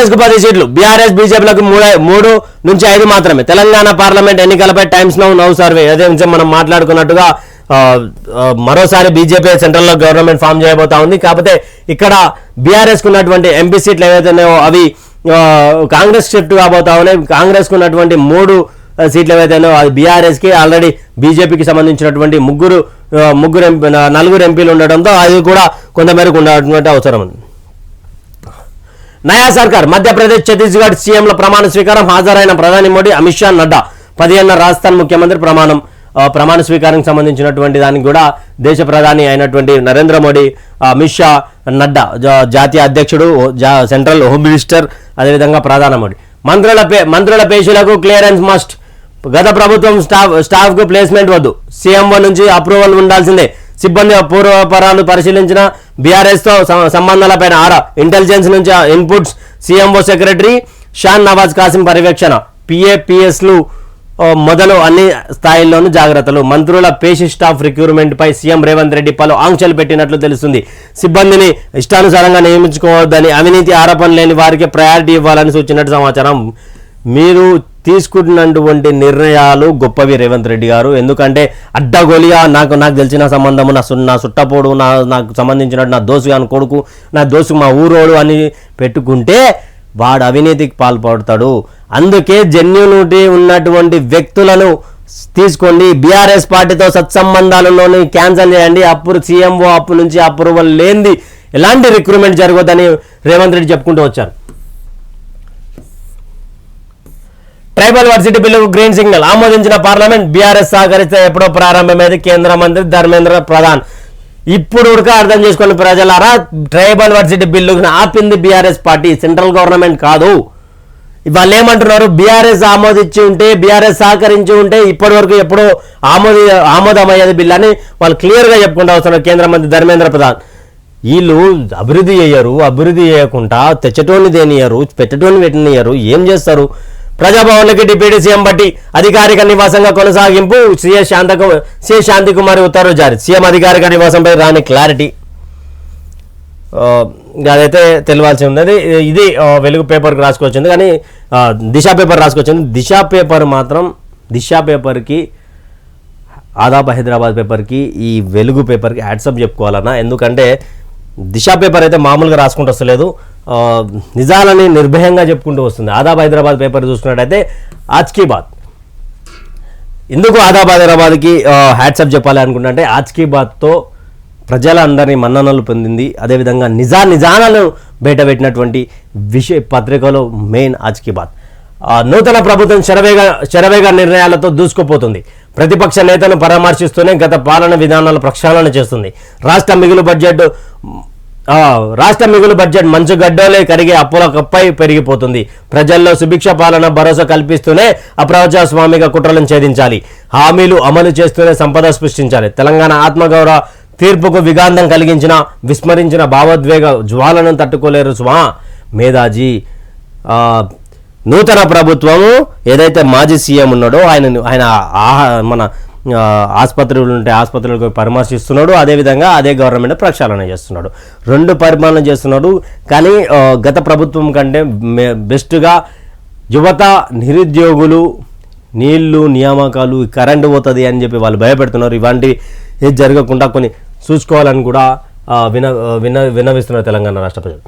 కాంగ్రెస్కు పది సీట్లు బీఆర్ఎస్ బీజేపీలకు మూడు నుంచి ఐదు మాత్రమే. తెలంగాణ పార్లమెంట్ ఎన్నికలపై టైమ్స్ నౌ నౌ సర్వే. అదే మనం మాట్లాడుకున్నట్టుగా మరోసారి బీజేపీ సెంట్రల్లో గవర్నమెంట్ ఫామ్ చేయబోతా ఉంది. కాకపోతే ఇక్కడ బీఆర్ఎస్ ఉన్నటువంటి ఎంపీ సీట్లు ఏవైతే ఉన్నాయో అవి కాంగ్రెస్ షిఫ్ట్ కాబోతా ఉన్నాయి. కాంగ్రెస్ ఉన్నటువంటి మూడు సీట్లు ఏవైతే ఉన్నాయో అది బీఆర్ఎస్కి ఆల్రెడీ బీజేపీకి సంబంధించినటువంటి ముగ్గురు ముగ్గురు ఎంపీ నలుగురు ఎంపీలు ఉండడంతో అది కూడా కొంతమేరకు ఉండటువంటి అవసరం ఉంది. నయా సర్కార్ మధ్యప్రదేశ్ ఛత్తీస్గఢ్ సీఎంల ప్రమాణ స్వీకారం హాజరైన ప్రధాని మోడీ అమిత్ షా నడ్డా. పదిహేను రాజస్థాన్ ముఖ్యమంత్రి ప్రమాణం ప్రమాణ స్వీకారానికి సంబంధించినటువంటి దానికి కూడా దేశ ప్రధాని అయినటువంటి నరేంద్ర మోడీ అమిత్ షా నడ్డా జాతీయ అధ్యక్షుడు సెంట్రల్ హోమ్ మినిస్టర్ అదేవిధంగా ప్రధాన మోడీ. మంత్రుల పే మంత్రుల పేషీలకు క్లియరెన్స్ మస్ట్. గత ప్రభుత్వం స్టాఫ్ స్టాఫ్కు ప్లేస్మెంట్ వద్దు. సీఎంఓ నుంచి అప్రూవల్ ఉండాల్సిందే. సిబ్బంది పూర్వపరాలు పరిశీలించిన బీఆర్ఎస్తో సం- సంబంధాలపైన ఆరా. ఇంటెలిజెన్స్ నుంచి inputs CMO secretary Shanawaz Qasim పర్యవేక్షణ. పిఏపిఎస్లు మొదలు అన్ని స్థాయిల్లోనూ జాగ్రత్తలు. మంత్రుల పేషి స్టాఫ్ రిక్రూట్మెంట్ పై సీఎం రేవంత్ రెడ్డి పలు ఆంక్షలు పెట్టినట్లు తెలుస్తుంది. సిబ్బందిని ఇష్టానుసారంగా నియమించుకోవద్దని అవినీతి ఆరోపణ లేని వారికి ప్రయారిటీ ఇవ్వాలని సూచించినట్టు సమాచారం. మీరు తీసుకున్నటువంటి నిర్ణయాలు గొప్పవి రేవంత్ రెడ్డి గారు. ఎందుకంటే అడ్డగోలిగా నాకు నాకు తెలిసిన సంబంధము నా నా సుట్టపోడు నా నాకు సంబంధించినట్టు నా దోసు అని కొడుకు నా దోసు మా ఊరోడు అని పెట్టుకుంటే వాడు అవినీతికి పాల్పడతాడు. అందుకే జెన్యునిటీ ఉన్నటువంటి వ్యక్తులను తీసుకోండి. బీఆర్ఎస్ పార్టీతో సత్సంబంధాలలోని క్యాన్సల్ చేయండి. అప్పుడు సీఎంఓ అప్పు నుంచి అప్రూవల్ లేనిది ఎలాంటి రిక్రూట్మెంట్ జరగదని రేవంత్ రెడ్డి చెప్పుకుంటూ వచ్చారు. ట్రైబల్ వర్సిటీ బిల్లుకు గ్రీన్ సిగ్నల్. ఆమోదించిన పార్లమెంట్ బీఆర్ఎస్ సహకరిస్తే ఎప్పుడో ప్రారంభమైంది కేంద్ర మంత్రి ధర్మేంద్ర ప్రధాన్. ఇప్పుడు ఉడక అర్థం చేసుకుని ప్రజలారా ట్రైబల్ వర్సిటీ బిల్లుకు ఆపింది బీఆర్ఎస్ పార్టీ సెంట్రల్ గవర్నమెంట్ కాదు. వాళ్ళు ఏమంటున్నారు? బీఆర్ఎస్ ఆమోదించి ఉంటే బీఆర్ఎస్ సహకరించి ఉంటే ఇప్పటి వరకు ఎప్పుడో ఆమోది ఆమోదమయ్యేది బిల్ అని వాళ్ళు క్లియర్గా చెప్పుకుంటూ వస్తున్నారు కేంద్ర మంత్రి ధర్మేంద్ర ప్రధాన్. వీళ్ళు అభివృద్ధి చేయరు అభివృద్ధి చేయకుండా తెచ్చటోని దేనియరు పెట్టటోని పెట్టనియరు ఏం చేస్తారు? ప్రజాభవన్లకి డిప్యూటీ సీఎం బట్టి అధికారిక నివాసంగా కొనసాగింపు సీఎస్ శాంత సీఎస్ శాంతి కుమార్ ఉత్తర్వులు జారీ. సీఎం అధికారిక నివాసంపై రాని క్లారిటీ. అదైతే తెలియాల్సి ఉన్నది. ఇది వెలుగు పేపర్కి రాసుకొచ్చింది. కానీ దిశ పేపర్ రాసుకొచ్చింది. దిశ పేపర్ మాత్రం దిశ పేపర్కి ఆదాబ్ హైదరాబాద్ పేపర్కి ఈ వెలుగు పేపర్కి యాడ్సప్ చెప్పుకోవాలన్నా. ఎందుకంటే దిశ పేపర్ అయితే మామూలుగా రాసుకుంటూ వస్తలేదు నిజాలని నిర్భయంగా చెప్పుకుంటూ వస్తుంది. ఆదాబ్ హైదరాబాద్ పేపర్ చూసుకున్నట్టయితే ఆజ్ కీ బాత్. ఎందుకు ఆదాబ్ హైదరాబాద్కి హ్యాట్సప్ చెప్పాలి అనుకుంటే ఆజ్ కీ బాత్తో ప్రజలందరినీ మన్ననలు పొందింది. అదేవిధంగా నిజా నిజానాలను బయటపెట్టినటువంటి విషయ పత్రికలో మెయిన్ ఆజ్ కీ బాత్. నూతన ప్రభుత్వం శరవేగ శరవేగ నిర్ణయాలతో దూసుకుపోతుంది. ప్రతిపక్ష నేతను పరామర్శిస్తూనే గత పాలన విధానాల ప్రక్షాళన చేస్తుంది. రాష్ట్ర మిగులు బడ్జెట్ రాష్ట్ర మిగులు బడ్జెట్ మంచు గడ్డోలే కరిగే అప్పుల కప్పై పెరిగిపోతుంది. ప్రజల్లో సుభిక్ష పాలన భరోసా కల్పిస్తూనే అప్రజాస్వామిక కుట్రలను ఛేదించాలి. హామీలు అమలు చేస్తూనే సంపద సృష్టించాలి. తెలంగాణ ఆత్మగౌరవ తీర్పుకు విగాంధం కలిగించిన విస్మరించిన భావోద్వేగ జ్వాలను తట్టుకోలేరు స్వా మేధాజీ నూతన ప్రభుత్వము ఏదైతే మాజీ సీఎం ఉన్నాడో ఆయన ఆయన ఆహా- మన ఆసుపత్రులు ఉంటే ఆసుపత్రులకు పరామర్శిస్తున్నాడు. అదేవిధంగా అదే గవర్నమెంట్ ప్రక్షాళన చేస్తున్నాడు. రెండు పరిమాణం చేస్తున్నాడు. కానీ గత ప్రభుత్వం కంటే బెస్ట్గా యువత నిరుద్యోగులు నీళ్ళు నియామకాలు కరెంటు పోతుంది అని చెప్పి వాళ్ళు భయపెడుతున్నారు. ఇలాంటి ఏది జరగకుండా కొన్ని చూసుకోవాలని కూడా విన విన విన్నవిస్తున్నారు తెలంగాణ రాష్ట్ర ప్రజలు.